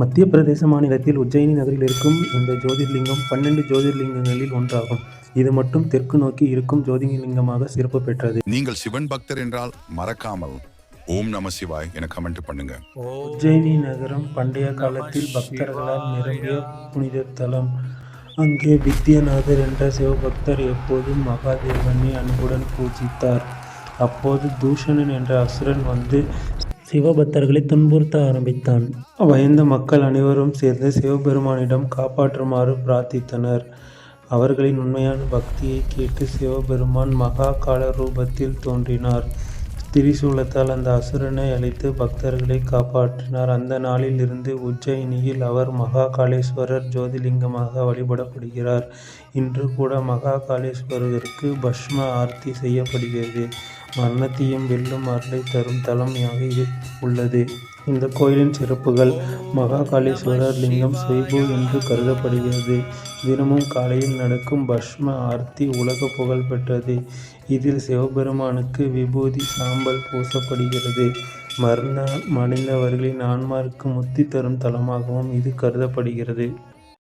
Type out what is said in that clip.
மத்திய பிரதேச மாநிலத்தில் உஜ்ஜயினி நகரில் இருக்கும் இந்த ஜோதிர்லிங்கம் பன்னெண்டு ஜோதிர்லிங்கங்களில் ஒன்றாகும். இது மட்டும் தெற்கு நோக்கி இருக்கும் ஜோதிர்லிங்கமாக சிறப்பு பெற்றது. நீங்கள் சிவன் பக்தர் என்றால் மறக்காமல் ஓம் நம சிவாய் என கமெண்ட் பண்ணுங்க உஜ்ஜயினி நகரம் பண்டைய காலத்தில் பக்தர்களால் நிரம்பிய புனித தலம். அங்கே வித்யாநாதர் என்ற சிவபக்தர் எப்போதும் மகாதேவனை அன்புடன் பூஜித்தார். அப்போது தூஷணன் என்ற அசுரன் வந்து சிவபக்தர்களை துன்புறுத்த ஆரம்பித்தான். பயந்த மக்கள் அனைவரும் சேர்ந்து சிவபெருமானிடம் காப்பாற்றுமாறு பிரார்த்தித்தனர். அவர்களின் உண்மையான பக்தியை கேட்டு சிவபெருமான் மகா கால ரூபத்தில் தோன்றினார். திரிசூலத்தால் அந்த அசுரனை அழித்து பக்தர்களை காப்பாற்றினார். அந்த நாளில் இருந்து உஜ்ஜயினியில் அவர் மகாகாளேஸ்வரர் ஜோதிலிங்கமாக வழிபடப்படுகிறார். இன்று கூட மகாகாளேஸ்வரருக்கு பஷ்ம ஆர்த்தி செய்யப்படுகிறது. மரணத்தையும் வெல்லும் அருளை தரும் தலைமையாக இது உள்ளது. இந்த கோயிலின் சிறப்புகள் மகாகாளேஸ்வரர் லிங்கம் செய்பு என்று கருதப்படுகிறது. தினமும் காலையில் நடக்கும் பஷ்ம ஆர்த்தி உலக புகழ் பெற்றது. இதில் சிவபெருமானுக்கு விபூதி சாம்பல் பூசப்படுகிறது. மரண மடைந்தவர்களின் ஆன்மாருக்கு முத்தி தரும் தலமாகவும் இது கருதப்படுகிறது.